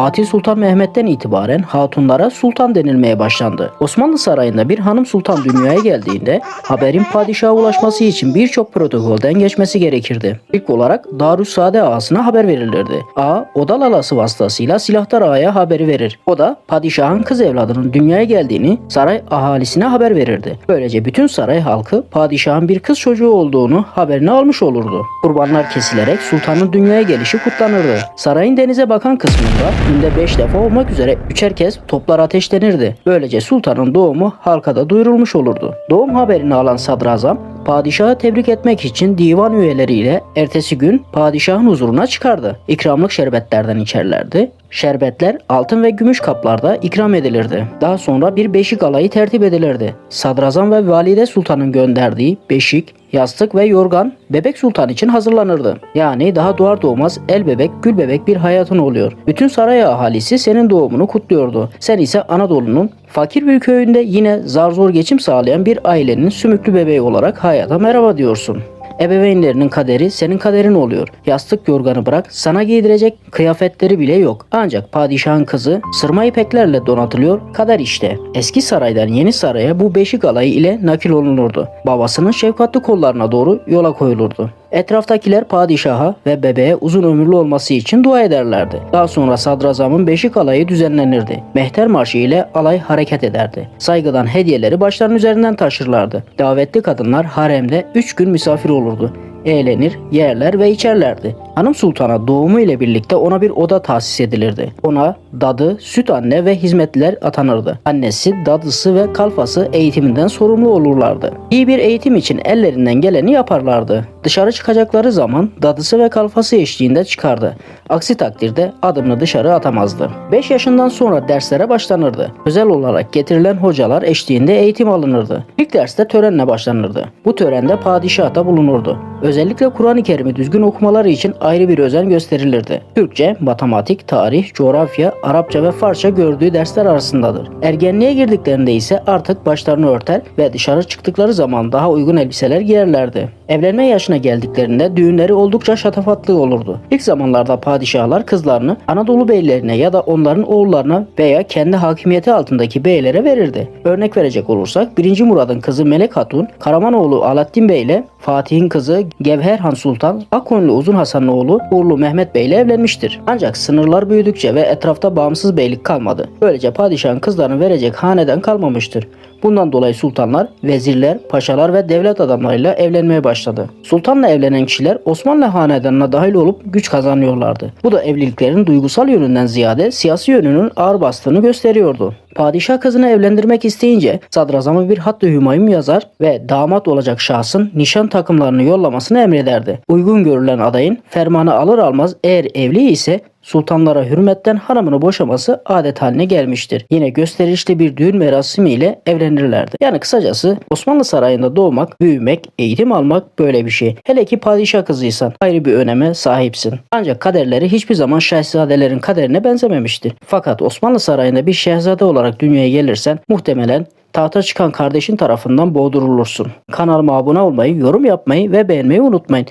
Fatih Sultan Mehmet'ten itibaren hatunlara sultan denilmeye başlandı. Osmanlı Sarayı'nda bir hanım sultan dünyaya geldiğinde haberin padişaha ulaşması için birçok protokolden geçmesi gerekirdi. İlk olarak Darüssaade ağasına haber verilirdi. Ağa oda lalası vasıtasıyla silahtar ağaya haberi verir. O da padişahın kız evladının dünyaya geldiğini saray ahalisine haber verirdi. Böylece bütün saray halkı padişahın bir kız çocuğu olduğunu haberini almış olurdu. Kurbanlar kesilerek sultanın dünyaya gelişi kutlanırdı. Sarayın denize bakan kısmında günde 5 defa olmak üzere üçer kez toplar ateşlenirdi. Böylece sultanın doğumu halka da duyurulmuş olurdu. Doğum haberini alan sadrazam Padişahı tebrik etmek için divan üyeleriyle ertesi gün padişahın huzuruna çıkardı. İkramlık şerbetlerden içerlerdi. Şerbetler altın ve gümüş kaplarda ikram edilirdi. Daha sonra bir beşik alayı tertip edilirdi. Sadrazam ve valide sultanın gönderdiği beşik, yastık ve yorgan bebek sultan için hazırlanırdı. Yani daha doğar doğmaz el bebek gül bebek bir hayatın oluyor. Bütün saray ahalisi senin doğumunu kutluyordu. Sen ise Anadolu'nun fakir bir köyünde yine zar zor geçim sağlayan bir ailenin sümüklü bebeği olarak hayata merhaba diyorsun. Ebeveynlerinin kaderi senin kaderin oluyor. Yastık yorganı bırak sana giydirecek kıyafetleri bile yok. Ancak padişahın kızı sırma ipeklerle donatılıyor kader işte. Eski saraydan yeni saraya bu beşik alayı ile nakil olunurdu. Babasının şefkatli kollarına doğru yola koyulurdu. Etraftakiler padişaha ve bebeğe uzun ömürlü olması için dua ederlerdi. Daha sonra sadrazamın beşik alayı düzenlenirdi. Mehter marşı ile alay hareket ederdi. Saygıdan hediyeleri başlarının üzerinden taşırlardı. Davetli kadınlar haremde 3 gün misafir olurdu eğlenir, yerler ve içerlerdi. Hanım Sultan'a doğumu ile birlikte ona bir oda tahsis edilirdi. Ona dadı, süt anne ve hizmetliler atanırdı. Annesi, dadısı ve kalfası eğitiminden sorumlu olurlardı. İyi bir eğitim için ellerinden geleni yaparlardı. Dışarı çıkacakları zaman dadısı ve kalfası eşliğinde çıkardı. Aksi takdirde adımını dışarı atamazdı. 5 yaşından sonra derslere başlanırdı. Özel olarak getirilen hocalar eşliğinde eğitim alınırdı. İlk derste törenle başlanırdı. Bu törende padişah da bulunurdu. Özellikle Kur'an-ı Kerim'i düzgün okumaları için ayrı bir özen gösterilirdi. Türkçe, matematik, tarih, coğrafya, Arapça ve Farsça gördüğü dersler arasındadır. Ergenliğe girdiklerinde ise artık başlarını örter ve dışarı çıktıkları zaman daha uygun elbiseler giyerlerdi. Evlenme yaşına geldiklerinde düğünleri oldukça şatafatlı olurdu. İlk zamanlarda padişahlar kızlarını Anadolu beylerine ya da onların oğullarına veya kendi hakimiyeti altındaki beylere verirdi. Örnek verecek olursak 1. Murad'ın kızı Melek Hatun, Karamanoğlu Alaaddin Bey ile Fatih'in kızı Gevher Han Sultan, Akkoyunlu Uzun Hasan'ın oğlu Uğurlu Mehmet Bey ile evlenmiştir. Ancak sınırlar büyüdükçe ve etrafta bağımsız beylik kalmadı. Böylece padişahın kızlarını verecek haneden kalmamıştır. Bundan dolayı sultanlar, vezirler, paşalar ve devlet adamlarıyla evlenmeye başladı. Sultanla evlenen kişiler Osmanlı hanedanına dahil olup güç kazanıyorlardı. Bu da evliliklerin duygusal yönünden ziyade siyasi yönünün ağır bastığını gösteriyordu. Padişah kızını evlendirmek isteyince sadrazamı bir hattı hümayun yazar ve damat olacak şahsın nişan takımlarını yollamasını emrederdi. Uygun görülen adayın fermanı alır almaz eğer evli ise sultanlara hürmetten hanımını boşaması adet haline gelmiştir. Yine gösterişli bir düğün merasimiyle evlenirlerdi. Yani kısacası Osmanlı sarayında doğmak, büyümek, eğitim almak böyle bir şey. Hele ki padişah kızıysan ayrı bir öneme sahipsin. Ancak kaderleri hiçbir zaman şehzadelerin kaderine benzememiştir. Fakat Osmanlı sarayında bir şehzade olarak dünyaya gelirsen muhtemelen tahta çıkan kardeşin tarafından boğdurulursun. Kanalıma abone olmayı, yorum yapmayı ve beğenmeyi unutmayın.